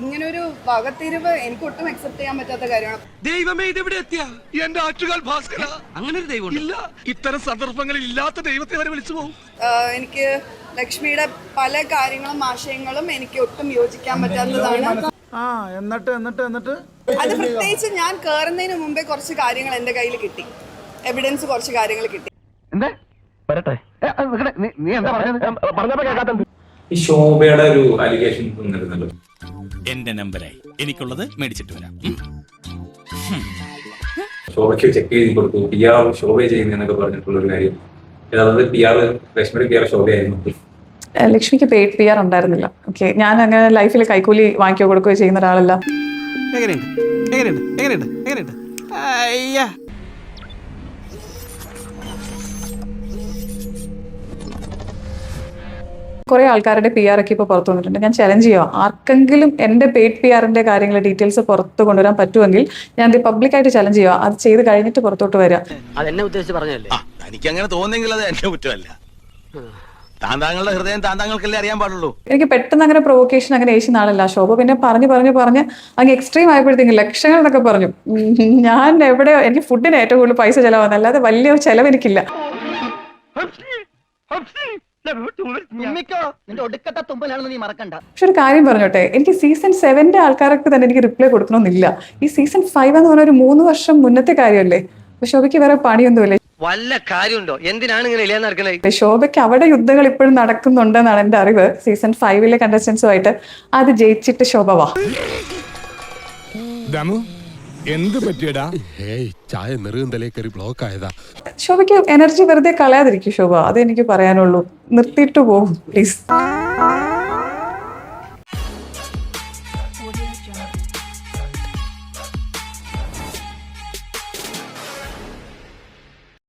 ഇങ്ങനൊരു വകത്തിരിവ് എനിക്ക് ഒട്ടും അക്സെപ്റ്റ് ചെയ്യാൻ പറ്റാത്ത കാര്യമാണ്. ദൈവമേ ഇതെവിടെ എത്തിയ? എന്റെ ആറ്റുകാൽ ഭാസ്കര. അങ്ങനെ ഒരു ദൈവം ഇല്ല. ഇത്തരം സന്ദർഭങ്ങളിൽ ഇല്ലാത്ത ദൈവത്തെ വരെ വിളിച്ചു പോകും. എനിക്ക് ലക്ഷ്മിയുടെ പല കാര്യങ്ങളും ആശയങ്ങളും എനിക്ക് ഒട്ടും യോജിക്കാൻ പറ്റാത്തതാണ്. ആ എന്നിട്ട് എന്നിട്ട് എന്നിട്ട്? അത് പ്രത്യേകിച്ച് ഞാൻ കേറുന്നതിന് മുമ്പേ കുറച്ച് കാര്യങ്ങൾ എന്റെ കയ്യിൽ കിട്ടി. എവിഡൻസ് കുറച്ച് കാര്യങ്ങൾ കിട്ടി. ഈ ശോഭയുടെ ഒരു അലിഗേഷൻ വന്നിരുന്നല്ലോ. എന്റെ നമ്പരായി. എനിക്കുള്ളത് മേടിച്ചിട്ട് വരാം. ശോഭയ്ക്ക് ചെക്ക് ചെയ്ത് കൊടുത്തു. പി ആർ ശോഭ ചെയ്യുന്നതെന്നൊക്കെ പറഞ്ഞിട്ടുള്ള ഒരു കാര്യം. അതായത് പി ആർ രശ്മിയുടെ പി ആർ ശോഭയായിരുന്നു ലക്ഷ്മിക്ക് പെയ്ഡ് പി ആർ ഉണ്ടായിരുന്നില്ല. ഓക്കെ ഞാൻ അങ്ങനെ ലൈഫിൽ കൈക്കൂലി വാങ്ങിക്കോ കൊടുക്കുകയോ ചെയ്യുന്ന ഒരാളല്ല. എങ്ങനെയുണ്ട്? എങ്ങനെയുണ്ട്? എങ്ങനെയുണ്ട്? എങ്ങനെയുണ്ട്? അയ്യാ. കുറെ ആൾക്കാരുടെ പി ആർ ഒക്കെ ഇപ്പോൾ പുറത്തു വന്നിട്ടുണ്ട്. ഞാൻ ചലഞ്ച് ചെയ്യാം. ആർക്കെങ്കിലും എന്റെ പെയ്ഡ് പി ആറിന്റെ കാര്യങ്ങൾ ഡീറ്റെയിൽസ് പുറത്ത് കൊണ്ടുവരാൻ പറ്റുമെങ്കിൽ ഞാൻ പബ്ലിക് ആയിട്ട് ചലഞ്ച് ചെയ്യുക അത് ചെയ്ത് കഴിഞ്ഞിട്ട് പുറത്തോട്ട് വരിക അതെന്നെ ഉദ്ദേശിച്ച് പറഞ്ഞല്ലേ എനിക്ക് അങ്ങനെ തോന്നുന്നെങ്കിൽ അത് എന്റെ കുറ്റമല്ല. താൻ ഹൃദയം അറിയാൻ പാടുള്ളൂ. എനിക്ക് പെട്ടെന്ന് അങ്ങനെ പ്രൊവോക്കേഷൻ അങ്ങനെ ഏശുന്ന ആളല്ല ശോഭ പിന്നെ പറഞ്ഞു പറഞ്ഞു പറഞ്ഞ് അങ്ങ് എക്സ്ട്രീം ആയപ്പോഴത്തേക്കും ലക്ഷങ്ങൾ എന്നൊക്കെ പറഞ്ഞു. ഞാൻ എവിടെ എനിക്ക് ഫുഡിന് ഏറ്റവും കൂടുതൽ പൈസ ചെലവാന്നല്ലാതെ അല്ലാതെ വലിയ ചെലവ് എനിക്കില്ല. പക്ഷെ ഒരു കാര്യം പറഞ്ഞോട്ടെ എനിക്ക് സീസൺ സെവന്റെ ആൾക്കാരൊക്കെ തന്നെ എനിക്ക് റിപ്ലൈ കൊടുക്കണമെന്നില്ല. ഈ സീസൺ ഫൈവ് എന്ന് പറഞ്ഞ ഒരു മൂന്ന് വർഷം മുന്നത്തെ കാര്യമല്ലേ? പക്ഷെ ശോഭയ്ക്ക് വേറെ പണിയൊന്നുമില്ല? വല്ല കാര്യമുണ്ടോ? എന്തിനാണ് ഇങ്ങനെ ശോഭയ്ക്ക് അവിടെ യുദ്ധങ്ങൾ ഇപ്പോഴും നടക്കുന്നുണ്ടെന്നാണ് എന്റെ അറിവ്. സീസൺ ഫൈവിലെ കണ്ടസ്റ്റൻസുമായിട്ട് അത് ജയിച്ചിട്ട് ശോഭ വാ. എന്ത് പറ്റിയടാ? ഏയ് ചായ നെറുകന്തലേ കയറി ബ്ലോക്ക് ആയതാ. ശോഭയ്ക്ക് എനർജി വെറുതെ കളയാതിരിക്കും ശോഭ. അത് എനിക്ക് പറയാനുള്ളൂ. നിർത്തിയിട്ട് പോകും പ്ലീസ്